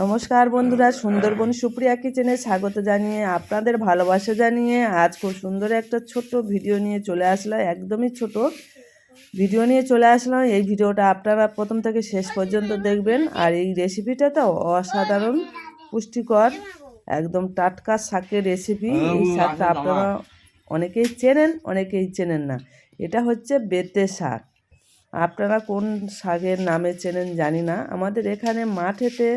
নমস্কার বন্ধুরা সুন্দরবন সুপ্রিয়া কিচেনে স্বাগত জানিয়ে আপনাদের ভালোবাসা জানিয়ে আজ খুব সুন্দর একটা ছোট্ট ভিডিও নিয়ে চলে আসলাম একদমই ছোট ভিডিও নিয়ে চলে আসলাম। এই ভিডিওটা আপনারা প্রথম থেকে শেষ পর্যন্ত দেখবেন আর এই রেসিপিটা তো অসাধারণ পুষ্টিকর একদম টাটকা শাকের রেসিপি এই শাকটা আপনারা অনেকেই চেনেন অনেকেই চেনেন না। এটা হচ্ছে বেতে শাক। আপনারা কোন শাকের নামে চেনেন জানি না। আমাদের এখানে মাঠেতে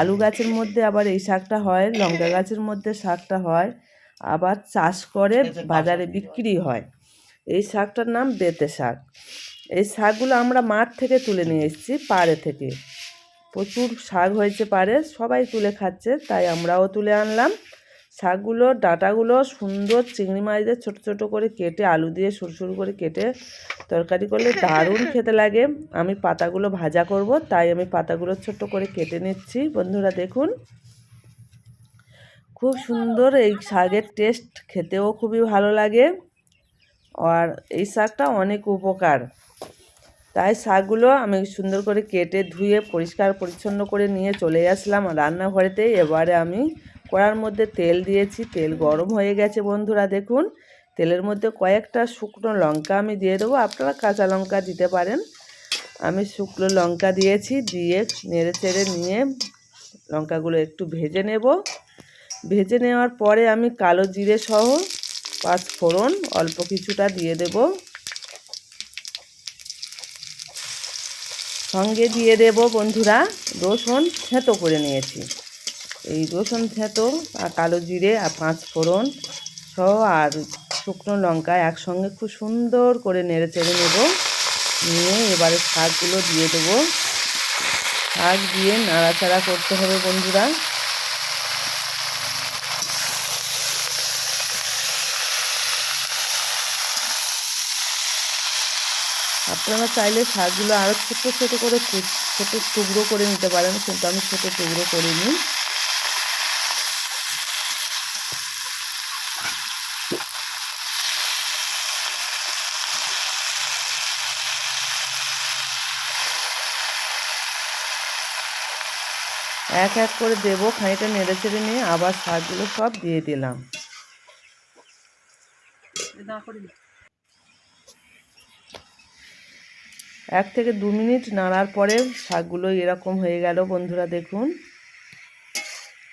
আলু গাছের মধ্যে আবার এই শাকটা হয় লঙ্কা গাছের মধ্যে শাকটা হয় আবার চাষ করে বাজারে বিক্রি হয়। এই শাকটার নাম বেতে শাক। এই শাকগুলো আমরা মাঠ থেকে তুলে নিয়ে এসেছি পাড়ে থেকে। প্রচুর শাক হয়েছে পাড়ে সবাই তুলে খাচ্ছে তাই আমরাও তুলে আনলাম। শাকগুলো ডাঁটাগুলো সুন্দর চিংড়ি মাছ দিয়ে ছোটো ছোটো করে কেটে আলু দিয়ে সরু সরু করে কেটে তরকারি করলে দারুণ খেতে লাগে। আমি পাতাগুলো ভাজা করব তাই আমি পাতাগুলো ছোট্ট করে কেটে নিচ্ছি। বন্ধুরা দেখুন খুব সুন্দর এই শাকের টেস্ট খেতেও খুবই ভালো লাগে। আর এই শাকটা অনেক উপকার। তাই শাকগুলো আমি সুন্দর করে কেটে ধুয়ে পরিষ্কার পরিচ্ছন্ন করে নিয়ে চলে আসলাম রান্নাঘরেতে। এবারে আমি কড়ার মধ্যে তেল দিয়েছি, তেল গরম হয়ে গেছে বন্ধুরা দেখুন। তেলের মধ্যে কয়েকটা শুকনো লঙ্কা আমি দিয়ে দেবো। আপনারা কাঁচা লঙ্কা দিতে পারেন। আমি শুকনো লঙ্কা দিয়েছি, দিয়ে নেড়ে চেড়ে নিয়ে লঙ্কাগুলো একটু ভেজে নেব। ভেজে নেওয়ার পরে আমি কালো জিরে সহ পাঁচ ফোড়ন অল্প কিছুটা দিয়ে দেব। সঙ্গে দিয়ে দেব বন্ধুরা রসুন, থেঁতো করে নিয়েছি। এই রসুন থেঁতো আর কালো জিরে আর পাঁচ ফোড়ন সহ আর শুকনো লঙ্কা একসঙ্গে খুব সুন্দর করে নেড়ে চেড়ে নেব। নিয়ে এবারে শাকগুলো দিয়ে দেবো। শাক দিয়ে নাড়াচাড়া করতে হবে বন্ধুরা। আপনারা চাইলে শাকগুলো আরও ছোটো ছোটো করে ছোটো টুকরো করে নিতে পারেন, কিন্তু আমি ছোটো টুকরো করে নিই এক এক করে দেবো, খানিকটা নেড়ে চেড়ে নিয়ে আবার শাকগুলো সব দিয়ে দিলাম। এক থেকে দু মিনিট নাড়ার পরে শাকগুলো এরকম হয়ে গেল বন্ধুরা, দেখুন।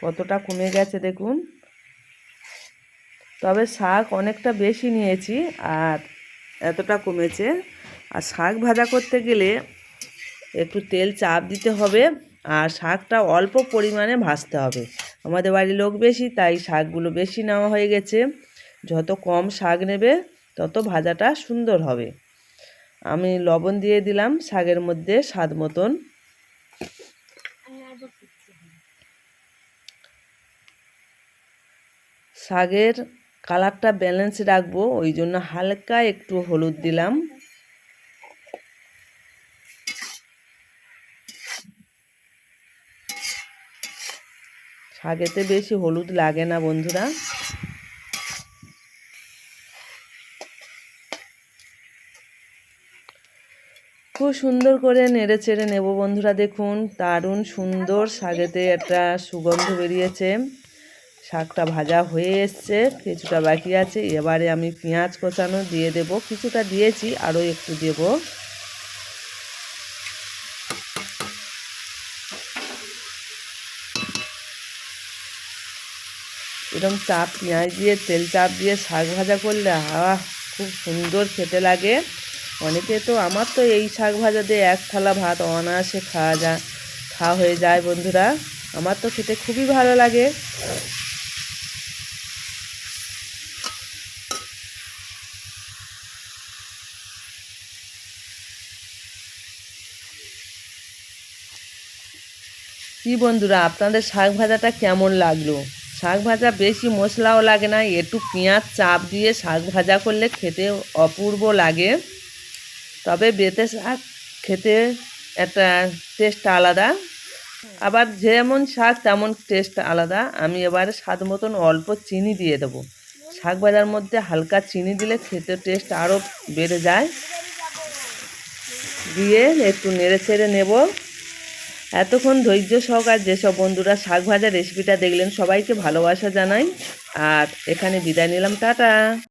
কতটা কমে গেছে, দেখুন। তবে শাক অনেকটা বেশি নিয়েছি আর এতটা কমেছে। আর শাক ভাজা করতে গেলে একটু তেল চাপ দিতে হবে। আর শাকটা অল্প পরিমাণে ভাজতে হবে। আমাদের বাড়ির লোক বেশি, তাই শাকগুলো বেশি নেওয়া হয়ে গেছে। যত কম শাক নেবে, তত ভাজাটা সুন্দর হবে। আমি লবণ দিয়ে দিলাম শাকের মধ্যে স্বাদ মতন। শাকের কালারটা ব্যালেন্স রাখব, ওই জন্য হালকা একটু হলুদ দিলাম। শাকেতে বেশি হলুদ লাগে না, বন্ধুরা। খুব সুন্দর করে নেড়ে চেড়ে নেব, বন্ধুরা, দেখুন। দারুণ সুন্দর শাকেতে একটা সুগন্ধ বেরিয়েছে। শাকটা ভাজা হয়ে এসছে, কিছুটা বাকি আছে। এবারে আমি পেঁয়াজ কষানো দিয়ে দেব। কিছুটা দিয়েছি, আরও একটু দেব। এরকম চাপ, পেঁয়াজ দিয়ে তেল চাপ দিয়ে শাক ভাজা করলে হাওয়া খুব সুন্দর খেতে লাগে। অনেকে তো, আমার তো এই শাক ভাজা দিয়ে এক থালা ভাত অনায়াসে খাওয়া যায়, খাওয়া হয়ে যায় বন্ধুরা। আমার তো খেতে খুবই ভালো লাগে। কি বন্ধুরা, আপনাদের শাক ভাজাটা কেমন লাগল? শাক ভাজা বেশি মশলাও লাগে না, একটু পেঁয়াজ চাপ দিয়ে শাক ভাজা করলে খেতে অপূর্ব লাগে। তবে বেতে শাক খেতে একটা টেস্ট আলাদা। আবার যেমন শাক, তেমন টেস্ট আলাদা। আমি এবারে স্বাদ মতন অল্প চিনি দিয়ে দেবো। শাক ভাজার মধ্যে হালকা চিনি দিলে খেতে টেস্ট আরও বেড়ে যায়। দিয়ে একটু নেড়ে ছেড়ে নেব। এতক্ষণ ধৈর্য সহকার যেসব বন্ধুরা শাক ভাজা রেসিপিটা দেখলেন, সবাইকে ভালোবাসা জানাই। আর এখানে বিদায় নিলাম, টাটা।